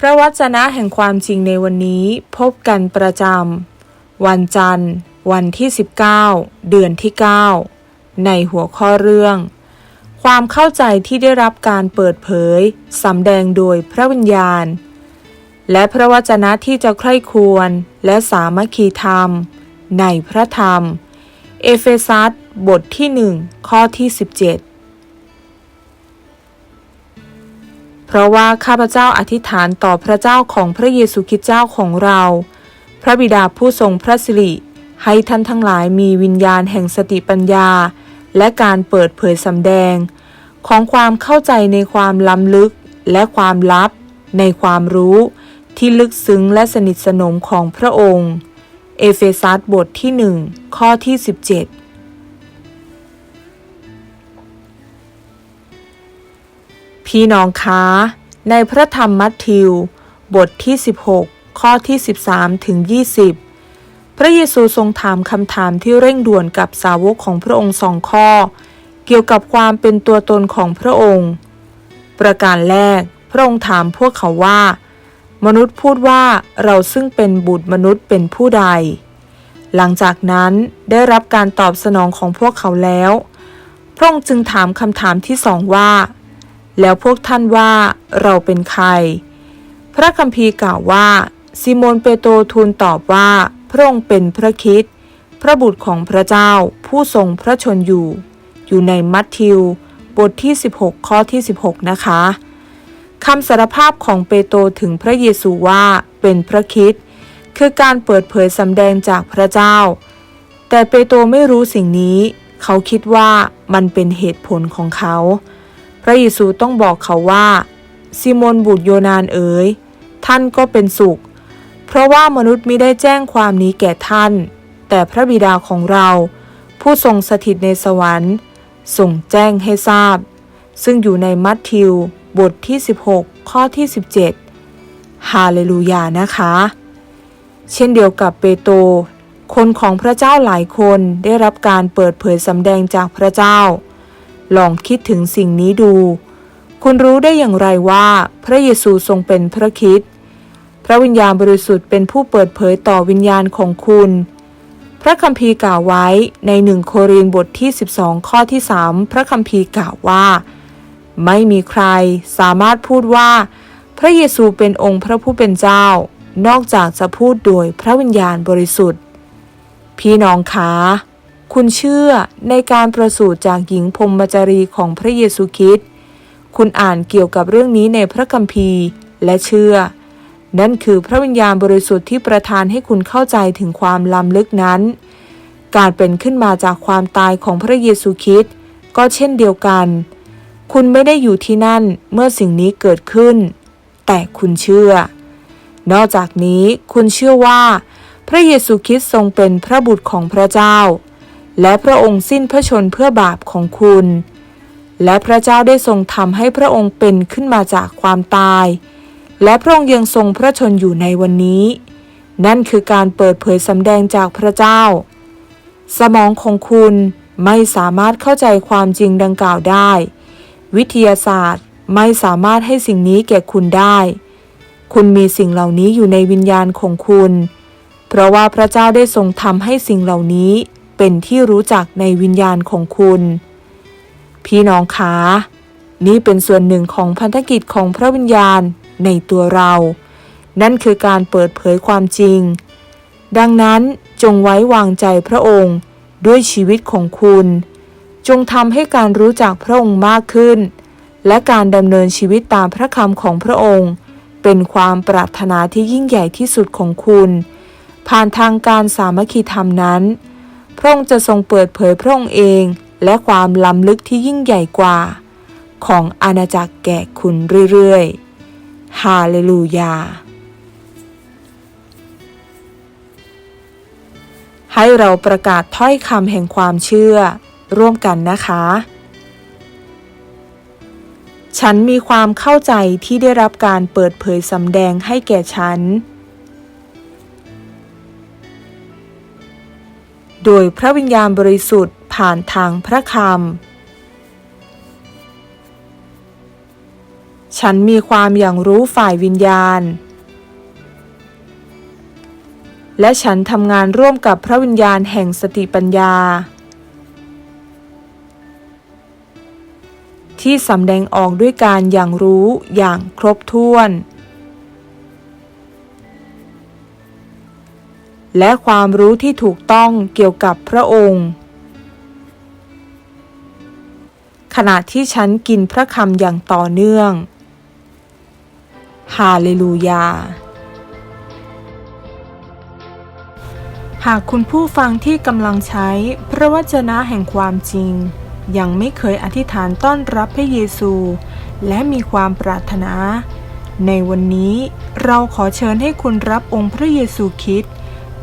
พระวจนะแห่งความจริงในวันนี้พบกันประจำ วันจันทร์ วันที่ 19 เดือนที่ 9 ในหัวข้อเรื่อง ความเข้าใจที่ได้รับการเปิดเผยสำแดงโดยพระวิญญาณ และพระวจนะที่จะใคร่ควรและสามัคคีธรรม ในพระธรรม เอเฟซัสบทที่ 1 ข้อที่ 17 เพราะว่าข้าพเจ้าอธิษฐานต่อพระเจ้าของพระเยซูคริสต์เจ้าของเรา พระบิดาผู้ทรงพระสิริ ให้ท่านทั้งหลายมีวิญญาณแห่งสติปัญญา และการเปิดเผยสำแดง ของความเข้าใจในความล้ำลึกและความลับ ในความรู้ที่ลึกซึ้งและสนิทสนมของพระองค์ เอเฟซัสบทที่หนึ่งข้อที่ 17 พี่น้องคะในพระธรรมมัทธิว บทที่ 16 ข้อที่ 13 ถึง 20 พระเยซูทรงถามคำถามที่เร่งด่วนกับสาวกของพระองค์สองข้อ เกี่ยวกับความเป็นตัวตนของพระองค์ ประการแรก พระองค์ถามพวกเขาว่า มนุษย์พูดว่าเราซึ่งเป็นบุตรมนุษย์เป็นผู้ใด หลังจากนั้นได้รับการตอบสนองของพวกเขาแล้ว พระองค์จึงถามคำถามที่สองว่า แล้วพวกท่านว่าเราเป็นใคร พระคัมภีร์กล่าวว่า ซิโมนเปโตรทูลตอบว่าพระองค์เป็นพระคิดพระบุตรของพระเจ้าผู้ทรงพระชนอยู่ อยู่ในมัทธิว บทที่ 16 ข้อที่ 16 นะคะคำสารภาพของเปโตรถึงพระเยซูว่าเป็นพระคิดคือการเปิดเผยสำแดงจากพระเจ้า แต่เปโตรไม่รู้สิ่งนี้ เขาคิดว่ามันเป็นเหตุผลของเขา ระเยซูต้องบอกเขาว่าซิโมนบุตรโยนานเอ๋ยท่านก็เป็นสุข เพราะว่ามนุษย์มิได้แจ้งความนี้แก่ท่าน แต่พระบิดาของเรา ผู้ทรงสถิตในสวรรค์ส่งแจ้งให้ทราบ ซึ่งอยู่ในมัทธิว บทที่ 16 ข้อที่ 17 ฮาเลลูยานะคะ เช่นเดียวกับเปโตรคนของพระเจ้าหลายคนได้รับการเปิดเผยสำแดงจากพระเจ้า ลองคิดถึงสิ่งนี้ดู คุณรู้ได้อย่างไรว่าพระเยซูทรงเป็นพระคิดพระวิญญาณบริสุทธิ์เป็นผู้เปิดเผยต่อวิญญาณของคุณ พระคัมภีร์กล่าวไว้ในหนึ่งโครินบทที่ 12 ข้อที่ 3 พระคัมภีร์กล่าวว่า ไม่มีใครสามารถพูดว่า พระเยซูเป็นองค์พระผู้เป็นเจ้า นอกจากจะพูดโดยพระวิญญาณบริสุทธิ์ พี่น้องคะ คุณเชื่อในการประสูติจากหญิงพรมจรีของพระเยซูคริสต์คุณอ่านเกี่ยวกับเรื่องนี้ในพระคัมภีร์และเชื่อ นั่นคือพระวิญญาณบริสุทธิ์ที่ประทานให้คุณเข้าใจถึงความล้ำลึกนั้น การเป็นขึ้นมาจากความตายของพระเยซูคริสต์ก็เช่นเดียวกัน คุณไม่ได้อยู่ที่นั่นเมื่อสิ่งนี้เกิดขึ้น แต่คุณเชื่อ นอกจากนี้คุณเชื่อว่า พระเยซูคริสต์ทรงเป็นพระบุตรของพระเจ้า และพระองค์สิ้นพระชนเพื่อบาปของคุณ และพระเจ้าได้ทรงทำให้พระองค์เป็นขึ้นมาจากความตาย และพระองค์ยังทรงพระชนอยู่ในวันนี้ นั่นคือการเปิดเผยสำแดงจากพระเจ้า สมองของคุณไม่สามารถเข้าใจความจริงดังกล่าวได้ วิทยาศาสตร์ไม่สามารถให้สิ่งนี้แก่คุณได้ คุณมีสิ่งเหล่านี้อยู่ในวิญญาณของคุณ เพราะว่าพระเจ้าได้ทรงทำให้สิ่งเหล่านี้ เป็นที่รู้จักในวิญญาณของคุณ พี่น้องคะนี่เป็นส่วนหนึ่งของพันธกิจของพระวิญญาณในตัวเรา นั่นคือการเปิดเผยความจริง ดังนั้นจงไว้วางใจพระองค์ด้วยชีวิตของคุณ จงทำให้การรู้จักพระองค์มากขึ้น และการดำเนินชีวิตตามพระคำของพระองค์ เป็นความปรารถนาที่ยิ่งใหญ่ที่สุดของคุณ ผ่านทางการสามัคคีธรรมนั้น พระองค์จะทรงเปิดเผยพระองค์เอง และความล้ำลึกที่ยิ่งใหญ่กว่า ของอาณาจักรแก่คุณเรื่อยๆ ฮาเลลูยา ให้เราประกาศถ้อยคำแห่งความเชื่อร่วมกันนะคะ ฉันมีความเข้าใจที่ได้รับการเปิดเผยสำแดงให้แก่ฉัน โดยพระวิญญาณบริสุทธิ์ผ่านทางพระคำ ฉันมีความอย่างรู้ฝ่ายวิญญาณ และฉันทำงานร่วมกับพระวิญญาณแห่งสติปัญญา ที่สำแดงออกด้วยการอย่างรู้อย่างครบถ้วน และความรู้ที่ถูกต้องเกี่ยวกับพระองค์ ขณะที่ฉันกินพระคำอย่างต่อเนื่องฮาเลลูยา หากคุณผู้ฟังที่กำลังใช้พระวจนะแห่งความจริง ยังไม่เคยอธิษฐานต้อนรับพระเยซู และมีความปรารถนา ในวันนี้เราขอเชิญให้คุณรับองค์พระเยซูคริสต์